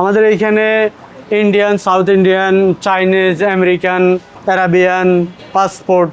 আমাদের এইখানে Indian south Indian Chinese American Arabian passport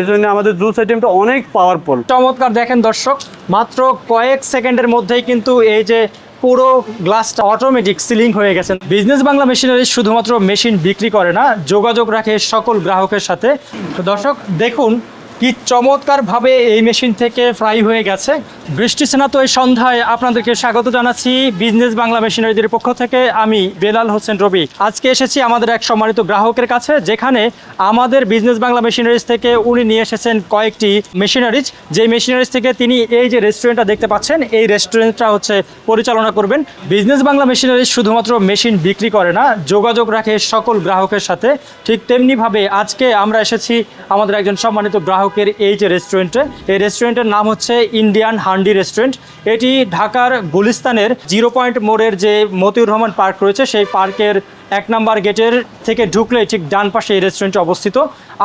এই জন্য আমাদের জুস আইটেমটা অনেক পাওয়ারফুল চমৎকার, দেখেন দর্শক, মাত্র কয়েক সেকেন্ডের মধ্যেই কিন্তু এই যে পুরো গ্লাসটা অটোমেটিক সিলিং হয়ে গেছে। বিজনেস বাংলা মেশিনারি শুধুমাত্র মেশিন বিক্রি করে না, যোগাযোগ রাখে সকল গ্রাহকের সাথে। তো দর্শক, দেখুন কি চমৎকারভাবে এই মেশিন থেকে ফ্রাই হয়ে গেছে। বৃষ্টি সেনা তো এই সন্ধ্যায় আপনাদেরকে স্বাগত জানাচ্ছি। বিজনেস বাংলা মেশিনারিদের পক্ষ থেকে আমি বেলাল হোসেন রবি। আজকে এসেছি আমাদের এক সম্মানিত গ্রাহকের কাছে, যেখানে আমাদের বিজনেস বাংলা মেশিনারিজ থেকে উনি নিয়ে এসেছেন কয়েকটি মেশিনারিজ। যে মেশিনারিজ থেকে তিনি এই যে রেস্টুরেন্টটা দেখতে পাচ্ছেন, এই রেস্টুরেন্টটা হচ্ছে পরিচালনা করবেন। বিজনেস বাংলা মেশিনারিজ শুধুমাত্র মেশিন বিক্রি করে না, যোগাযোগ রাখে সকল গ্রাহকের সাথে। ঠিক তেমনিভাবে আজকে আমরা এসেছি আমাদের একজন সম্মানিত গ্রাহকের এই যে রেস্টুরেন্টে, এই রেস্টুরেন্টের নাম হচ্ছে ইন্ডিয়ান হান্ডি রেস্টুরেন্ট। এটি ঢাকার গুলিস্তানের জিরো পয়েন্ট মোড়ের যে মতিউর রহমান পার্ক রয়েছে, সেই পার্কের এক নাম্বার গেটের থেকে ঢুকলে ঠিক ডান পাশে এই রেস্টুরেন্টটি অবস্থিত।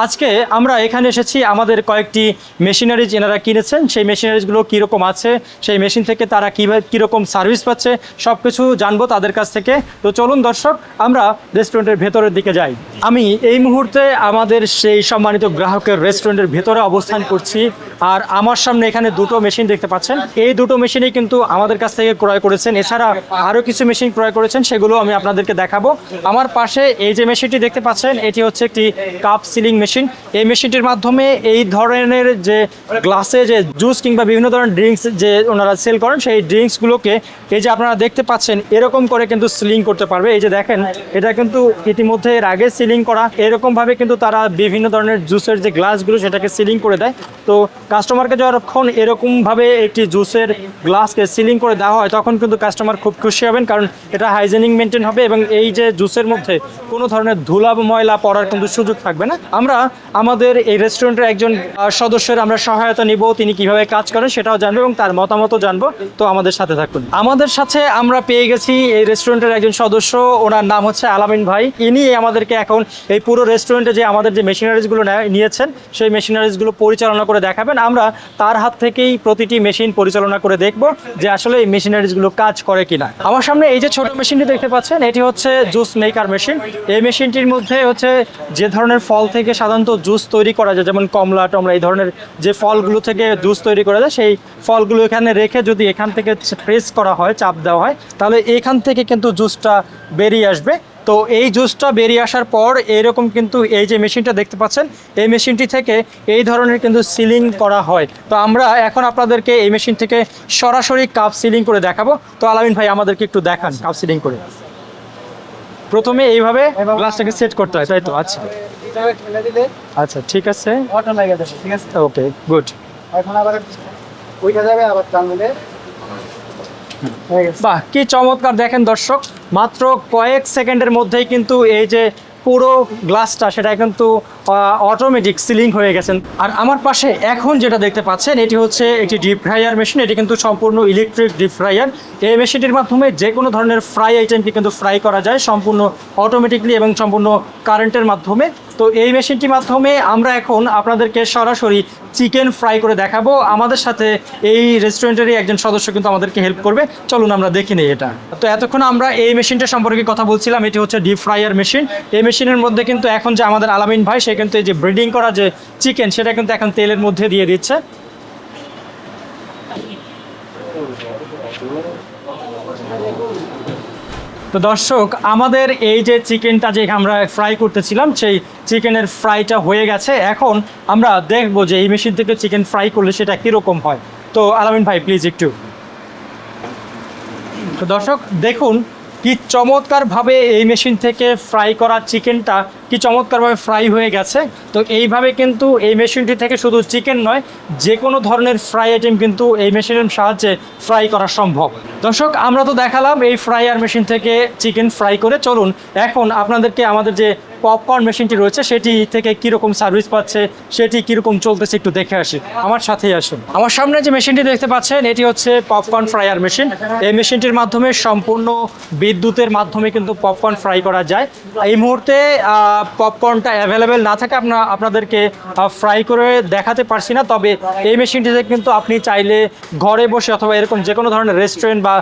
আজকে আমরা এখানে এসেছি, আমাদের কয়েকটি মেশিনারিজ এনারা কিনেছেন। সেই মেশিনারিজগুলো কীরকম আছে, সেই মেশিন থেকে তারা কীভাবে, কীরকম সার্ভিস পাচ্ছে সব কিছু জানব তাদের কাছ থেকে। তো চলুন দর্শক, আমরা রেস্টুরেন্টের ভেতরের দিকে যাই। আমি এই মুহূর্তে আমাদের সেই সম্মানিত গ্রাহকের রেস্টুরেন্টের ভেতরে অবস্থান করছি। আর আমার সামনে এখানে দুটো মেশিন দেখতে পাচ্ছেন। এই দুটো মেশিনই কিন্তু আমাদের কাছ থেকে ক্রয় করেছেন। এছাড়া আরও কিছু মেশিন ক্রয় করেছেন, সেগুলো আমি আপনাদেরকে দেখাবো। আমার পাশে এই যে মেশিনটি দেখতে পাচ্ছেন, এটি হচ্ছে একটি কাপ সিলিং মেশিন এই মেশিনটির মাধ্যমে এই ধরনের যে গ্লাসে যে জুস কিংবা বিভিন্ন ধরনের ড্রিঙ্কস যে ওনারা সেল করেন, সেই ড্রিঙ্কসগুলোকে এই যে আপনারা দেখতে পাচ্ছেন, এরকম করে কিন্তু সিলিং করতে পারবে। এই যে দেখেন, এটা কিন্তু ইতিমধ্যে এর আগে সিলিং করা। এরকমভাবে কিন্তু তারা বিভিন্ন ধরনের জুসের যে গ্লাসগুলো সেটাকে সিলিং করে দেয়। তো কাস্টমারকে যখন এরকমভাবে একটি জুসের গ্লাসকে সিলিং করে দেওয়া হয়, তখন কিন্তু কাস্টমার খুব খুশি হবেন, কারণ এটা হাইজেনিক মেনটেন হবে এবং এই যে জুসের মধ্যে কোনো ধরনের ধুলা ময়লা পড়ার কিন্তু সুযোগ থাকবে না। আমরা আমাদের এই রেস্টুরেন্টের একজন সদস্যের আমরা সহায়তা নিব, তিনি কীভাবে কাজ করেন সেটাও জানব এবং তার মতামতও জানব। তো আমাদের সাথে থাকুন। আমাদের সাথে আমরা পেয়ে গেছি এই রেস্টুরেন্টের একজন সদস্য, ওনার নাম হচ্ছে আলামিন ভাই। ইনি আমাদেরকে এখন এই পুরো রেস্টুরেন্টে যে আমাদের যে মেশিনারিজগুলো নিয়েছেন, সেই মেশিনারিজগুলো পরিচালনা করে দেখাবেন। আমরা তার হাত থেকেই প্রতিটি মেশিন পরিচালনা করে দেখব যে আসলে এই মেশিনারিজগুলো কাজ করে কিনা। আমার সামনে এই যে ছোট মেশিনটি দেখতে পাচ্ছেন, এটি হচ্ছে জুস মেকার মেশিন এই মেশিনটির মধ্যে হচ্ছে যে ধরনের ফল থেকে সাধারণত জুস তৈরি করা যায়, যেমন কমলা টমলা, এই ধরনের যে ফলগুলো থেকে জুস তৈরি করা যায়, সেই ফলগুলো এখানে রেখে যদি এখান থেকে প্রেস করা হয়, চাপ দেওয়া হয়, তাহলে এখান থেকে কিন্তু জুসটা বেরিয়ে আসবে। তো এই জুসটা বেরিয়ে আসার পর এরকম কিন্তু এই যে মেশিনটা দেখতে পাচ্ছেন, এই মেশিনটি থেকে এই ধরনের কিন্তু সিলিং করা হয়। তো আমরা এখন আপনাদেরকে এই মেশিন থেকে সরাসরি কাপ সিলিং করে দেখাবো। তো আলামিন ভাই, আমাদেরকে একটু দেখান কাপ সিলিং করে। প্রথমে এইভাবে গ্লাসটাকে সেট করতে হয় তাই তো? আচ্ছা। দিলে আচ্ছা ঠিক আছে। অটো লেগে যাবে ঠিক আছে? ওকে গুড এখন আবার ওইটা যাবে আবার টান দিলে বাহ কি চমৎকার। দেখেন দর্শক মাত্র কয়েক সেকেন্ডের মধ্যেই কিন্তু এই যে পুরো গ্লাসটা সেটা কিন্তু অটোমেটিক সিলিং হয়ে গেছেন আর আমার পাশে এখন যেটা দেখতে পাচ্ছেন, এটি হচ্ছে একটি ডিপ ফ্রাইয়ার মেশিন এটি কিন্তু সম্পূর্ণ ইলেকট্রিক ডিপ ফ্রাইয়ার এই মেশিনটির মাধ্যমে যে কোনো ধরনের ফ্রাই আইটেমকে কিন্তু ফ্রাই করা যায়, সম্পূর্ণ অটোমেটিকলি এবং সম্পূর্ণ কারেন্টের মাধ্যমে। তো এই মেশিনটির মাধ্যমে আমরা এখন আপনাদেরকে সরাসরি চিকেন ফ্রাই করে দেখাবো। আমাদের সাথে এই রেস্টুরেন্টেরই একজন সদস্য কিন্তু আমাদেরকে হেল্প করবে। চলুন আমরা দেখে নিই এটা। তো এতক্ষণ আমরা এই মেশিনটা সম্পর্কে কথা বলছিলাম, এটি হচ্ছে ডিপ ফ্রাইয়ার মেশিন এই মেশিনের মধ্যে কিন্তু এখন যে আমাদের আলামিন ভাই, সে কিন্তু এই যে ব্রিডিং করা যে চিকেন সেটা কিন্তু এখন তেলের মধ্যে দিয়ে দিচ্ছে। তো দর্শক, আমাদের এই যে চিকেনটা যে আমরা ফ্রাই করতেছিলাম, সেই চিকেনের ফ্রাইটা হয়ে গেছে। এখন আমরা দেখব যে এই মেশিন থেকে চিকেন ফ্রাই করলে সেটা কীরকম হয়। তো আলামিন ভাই প্লিজ একটু। তো দর্শক, দেখুন কি চমৎকারভাবে এই মেশিন থেকে ফ্রাই করা চিকেনটা কি চমৎকারভাবে ফ্রাই হয়ে গেছে। তো এইভাবে কিন্তু এই মেশিনটি থেকে শুধু চিকেন নয় যে কোনো ধরনের ফ্রাই আইটেম কিন্তু এই মেশিনের সাহায্যে ফ্রাই করা সম্ভব। দর্শক, আমরা তো দেখালাম এই ফ্রাইয়ার মেশিন থেকে চিকেন ফ্রাই করে। চলুন, এখন আপনাদেরকে আমাদের যে পপকর্ন মেশিনটি রয়েছে, সেটি থেকে কীরকম সার্ভিস পাচ্ছে, সেটি কীরকম চলতেছে একটু দেখে আসি। আমার সাথেই আসুন। আমার সামনে যে মেশিনটি দেখতে পাচ্ছেন, এটি হচ্ছে পপকর্ন ফ্রাইয়ার মেশিন এই মেশিনটির মাধ্যমে সম্পূর্ণ বিদ্যুতের মাধ্যমে কিন্তু পপকর্ন ফ্রাই করা যায়। এই মুহূর্তে পপকর্নটা অ্যাভেলেবেল না থাকে আপনার আপনাদেরকে ফ্রাই করে দেখাতে পারছি না। তবে এই মেশিনটিতে কিন্তু আপনি চাইলে ঘরে বসে অথবা এরকম যে কোনো ধরনের রেস্টুরেন্ট বা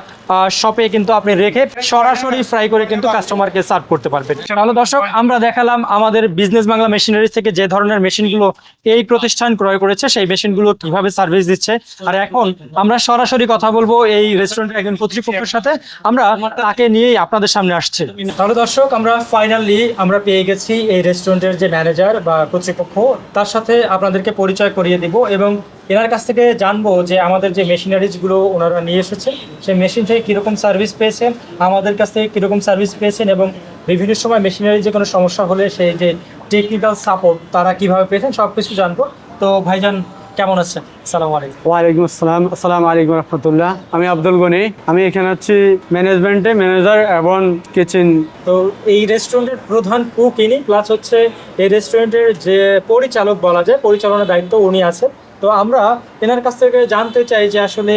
শপে কিন্তু আপনি রেখে সরাসরি ফ্রাই করে কিন্তু কাস্টমারকে সার্ভ করতে পারবেন। তাহলে দর্শক, আমরা দেখালাম আমাদের বিজনেস বাংলা মেশিনারি থেকে যে ধরনের মেশিনগুলো এই প্রতিষ্ঠান ক্রয় করেছে, সেই মেশিনগুলো কীভাবে সার্ভিস দিচ্ছে। আর এখন আমরা সরাসরি কথা বলব এই রেস্টুরেন্টের একজন কর্তৃপক্ষের সাথে। আমরা তাকে নিয়েই আপনাদের সামনে আসছে। তাহলে দর্শক, আমরা ফাইনালি আমরা পেয়ে গেছি এই রেস্টুরেন্টের যে ম্যানেজার বা কর্তৃপক্ষ, তার সাথে আপনাদেরকে পরিচয় করিয়ে দিব এবং এনার কাছ থেকে জানব যে আমাদের যে মেশিনারিজগুলো ওনারা নিয়ে এসেছে সেই মেশিন থেকে কীরকম সার্ভিস পেয়েছেন আমাদের কাছ থেকে কীরকম সার্ভিস পেয়েছেন এবং বিভিন্ন সময় মেশিনারি যে কোনো সমস্যা হলে সেই যে টেকনিক্যাল সাপোর্ট তারা কীভাবে পেয়েছেন সব কিছু জানব। তো ভাইজান কেমন আছেন? সালাম আলাইকুম। ওয়ালাইকুম আসসালাম। আসসালামু আলাইকুম রহমতুল্লাহ। আমি আব্দুল গনি। আমি এখানে হচ্ছি ম্যানেজমেন্টে ম্যানেজার এবং কিচেন তো এই রেস্টুরেন্টের প্রধান কুক ইনি প্লাস হচ্ছে এই রেস্টুরেন্টের যে পরিচালক বলা যায় পরিচালনার দায়িত্ব উনি আছেন। তো আমরা এনার কাছ থেকে জানতে চাই যে আসলে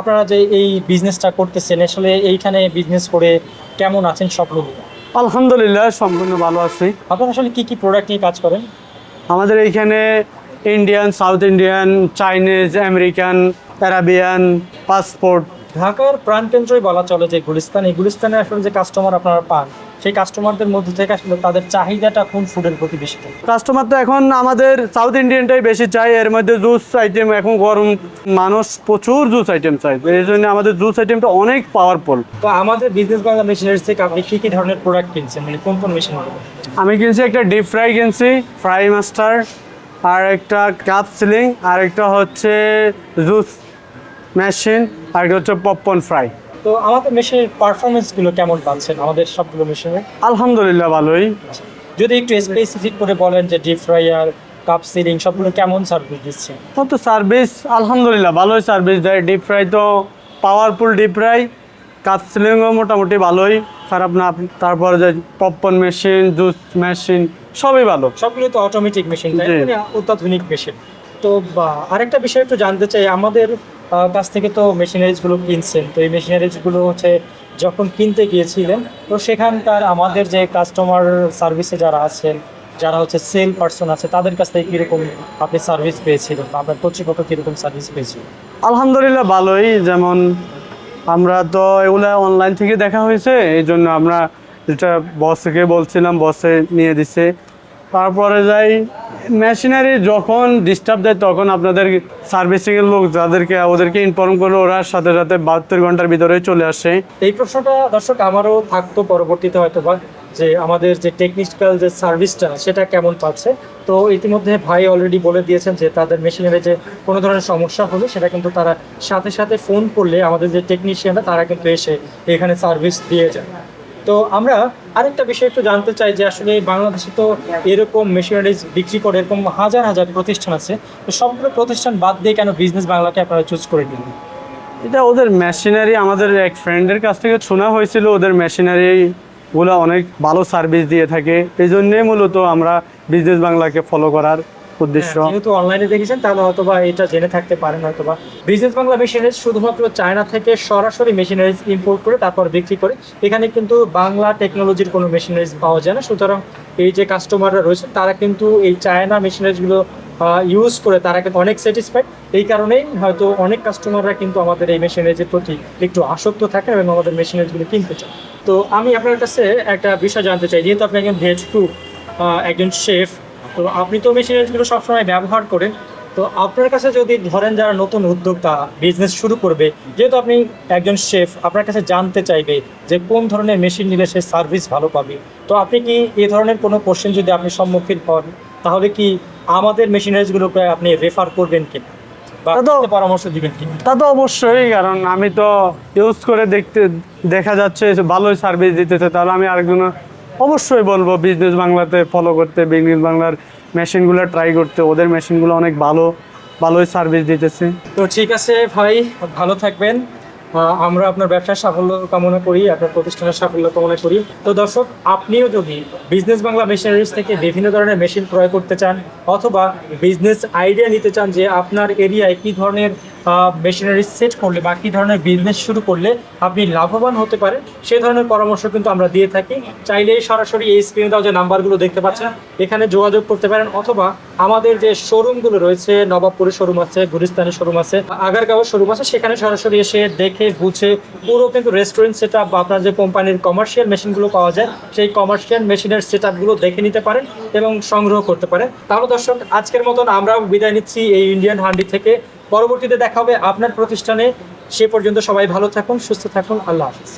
আপনারা যে এই বিজনেসটা করতেছেন আসলে এইখানে বিজনেস করে কেমন আছেন সব আলহামদুলিল্লাহ সম্পূর্ণ ভালো আছি। আপনারা আসলে কি কি প্রোডাক্ট নিয়ে কাজ করেন? আমাদের এইখানে Indian south Indian Chinese American Arabian passport ঢাকার প্রাণকেন্দ্রই বলা চলে যে গুলিস্তান। এই গুলিস্তানে আসলে যে কাস্টমার আপনারা পান সেই কাস্টমারদের মধ্যে থেকে আসলে তাদের চাহিদাটা কোন ফুডের প্রতি বেশি থাকে? কাস্টমার তো এখন আমাদের সাউথ ইন্ডিয়ানটাই বেশি চাই এর মধ্যে জুস আইটেম এখন গরম মানুষ প্রচুর জুস আইটেম চাই এই জন্য আমাদের জুস আইটেমটা অনেক পাওয়ারফুল তো আমাদের বিজনেস বাংলা মেশিনারিজ থেকে আপনি কি কি ধরনের প্রোডাক্ট কিনছেন? মানে কোন কোন মেশিন আমি কিনছি একটা ডিপ ফ্রাই কিনছি ফ্রাই মাস্টার আর একটা কাপ সিলিং আর একটা হচ্ছে জুস মেশিন আর একটা হচ্ছে পপকর্ন ফ্রাই তো আমাদের মেশিনের পারফরমেন্সগুলো কেমন পাচ্ছেন? আমাদের সবগুলো মেশিনের আলহামদুলিল্লাহ ভালোই। যদি একটু স্পেসিফিক করে বলেন যে ডিপ ফ্রাইয়ার কাপ সিলিং সবগুলো কেমন সার্ভিস দিচ্ছে? ও তো সার্ভিস আলহামদুলিল্লাহ ভালোই সার্ভিস দেয়। ডিপ ফ্রাই তো পাওয়ারফুল ডিপ ফ্রাই কাপ সিলিংও মোটামুটি ভালোই। খারাপ না তারপরে যে পপকর্ন মেশিন জুস মেশিন সবই ভালো। সবগুলো তো অটোমেটিক মেশিন তাই মানে অত্যাধুনিক মেশিন তো আরেকটা বিষয় একটু জানতে চাই আমাদের কাছ থেকে তো মেশিনারিজগুলো কিনছেন। তো এই মেশিনারিজগুলো হচ্ছে যখন কিনতে গিয়েছিলেন, তো সেখানকার আমাদের যে কাস্টমার সার্ভিসে যারা আছেন, যারা হচ্ছে সেল পার্সন আছে, তাদের কাছ থেকে কীরকম আপনি সার্ভিস পেয়েছিলেন আপনার কর্তৃপক্ষ কীরকম সার্ভিস পেয়েছিলেন আলহামদুলিল্লাহ ভালোই। যেমন আমরা তো এগুলো অনলাইন থেকে দেখা হয়েছে, এই জন্য আমরা যেটা বসকে বলছিলাম বসে নিয়ে দিছে। তারপরে যাই মেশিনারি যখন ডিস্টার্ব দেয়, তখন আপনাদের সার্ভিসিংয়ের লোক যাদেরকে, ওদেরকে ইনফর্ম করলে ওরা সাথে সাথে বাহাত্তর ঘণ্টার ভিতরে চলে আসে। এই প্রশ্নটা দর্শক আমারও থাকতো পরবর্তীতে হয়তো বা যে আমাদের যে টেকনিক্যাল যে সার্ভিসটা সেটা কেমন পাচ্ছে। তো ইতিমধ্যে ভাই অলরেডি বলে দিয়েছেন যে তাদের মেশিনের যে কোনো ধরনের সমস্যা হলে সেটা কিন্তু তারা সাথে সাথে ফোন করলে আমাদের যে টেকনিশিয়ানরা তারা কিন্তু এসে এখানে সার্ভিস দিয়ে যায়। তো আমরা আরেকটা বিষয় একটু জানতে চাই যে আসলে বাংলাদেশে তো এরকম মেশিনারিজ বিক্রি করে এরকম হাজার হাজার প্রতিষ্ঠান আছে, তো সবগুলো প্রতিষ্ঠান বাদ দিয়ে কেন বিজনেস বাংলাকে আপনারা চুজ করে নিলেন এটা ওদের মেশিনারি আমাদের এক ফ্রেন্ডের কাছ থেকে শোনা হয়েছিল, ওদের মেশিনারি গুলো অনেক ভালো সার্ভিস দিয়ে থাকে। এই জন্যে মূলত আমরা বিজনেস বাংলাকে ফলো করার উদ্দেশ্য। হ্যাঁ, যেহেতু অনলাইনে দেখেছেন তাহলে হয়তো বা এটা জেনে থাকতে পারেন হয়তো বা বিজনেস বাংলা মেশিনারিজ শুধুমাত্র চায়না থেকে সরাসরি মেশিনারিজ ইম্পোর্ট করে তারপর বিক্রি করে এখানে কিন্তু বাংলা টেকনোলজির কোনো মেশিনারিজ পাওয়া যায় না। সুতরাং এই যে কাস্টমাররা রয়েছে তারা কিন্তু এই চায়না মেশিনারিজগুলো ইউজ করে তারা কিন্তু অনেক স্যাটিসফাইড এই কারণেই হয়তো অনেক কাস্টমাররা কিন্তু আমাদের এই মেশিনারিজের প্রতি একটু আসক্ত থাকে এবং আমাদের মেশিনারিজগুলো কিনতে চায় তো আমি আপনার কাছে একটা বিষয় জানতে চাই যেহেতু আপনি একজন ভেজ কুক একজন শেফ তো আপনি তো মেশিনারিজগুলো সবসময় ব্যবহার করেন। তো আপনার কাছে যদি ধরেন যারা নতুন উদ্যোক্তা বিজনেস শুরু করবে যেহেতু আপনি একজন শেফ আপনার কাছে জানতে চাইবে যে কোন ধরনের মেশিন নিলে সে সার্ভিস ভালো পাবে। তো আপনি কি এ ধরনের কোনো কোশ্চেন যদি আপনি সম্মুখীন হন তাহলে কি আমাদের মেশিনারিজগুলোকে আপনি রেফার করবেন কিনা? বা তা তো- পরামর্শ দিবেন কি তা তো অবশ্যই কারণ আমি তো ইউজ করে দেখতে দেখা যাচ্ছে ভালোই সার্ভিস দিতেছে। তাহলে আমি আরেকজন অবশ্যই বলব বিজনেস বাংলাতে ফলো করতে বিজনেস বাংলার মেশিনগুলো ট্রাই করতে, ওদের মেশিনগুলো অনেক ভালো, ভালোই সার্ভিস দিতেছে। তো ঠিক আছে ভাই, ভালো থাকবেন। আমরা আপনার ব্যবসার সাফল্য কামনা করি, আপনার প্রতিষ্ঠানের সাফল্য কামনা করি। তো দর্শক, আপনিও যদি বিজনেস বাংলা মেশিনারিজ থেকে বিভিন্ন ধরনের মেশিন ক্রয় করতে চান, অথবা বিজনেস আইডিয়া নিতে চান যে আপনার এরিয়ায় কী ধরনের মেশিনারি সেট করলে বা কী ধরনের বিজনেস শুরু করলে আপনি লাভবান হতে পারেন, সেই ধরনের পরামর্শ কিন্তু আমরা দিয়ে থাকি। চাইলেই সরাসরি এই স্ক্রিনে দেওয়া যে নাম্বারগুলো দেখতে পাচ্ছেন, এখানে যোগাযোগ করতে পারেন অথবা আমাদের যে শোরুমগুলো রয়েছে, নবাবপুরের শোরুম আছে, গুলিস্তানের শোরুম আছে, আগারগাঁওয়ের শোরুম আছে, সেখানে সরাসরি এসে দেখে বুঝে পুরো কিন্তু রেস্টুরেন্ট সেট আপ বা আপনার যে কোম্পানির কমার্শিয়াল মেশিনগুলো পাওয়া যায়, সেই কমার্শিয়াল মেশিনের সেট আপগুলো দেখে নিতে পারেন। এবং সংগ্রহ করতে পারে। তাহলে দর্শক, আজকের মতন আমরাও বিদায় নিচ্ছি এই ইন্ডিয়ান হান্ডি থেকে। পরবর্তীতে দেখা হবে আপনার প্রতিষ্ঠানে। সে পর্যন্ত সবাই ভালো থাকুন, সুস্থ থাকুন। আল্লাহ হাফিজ।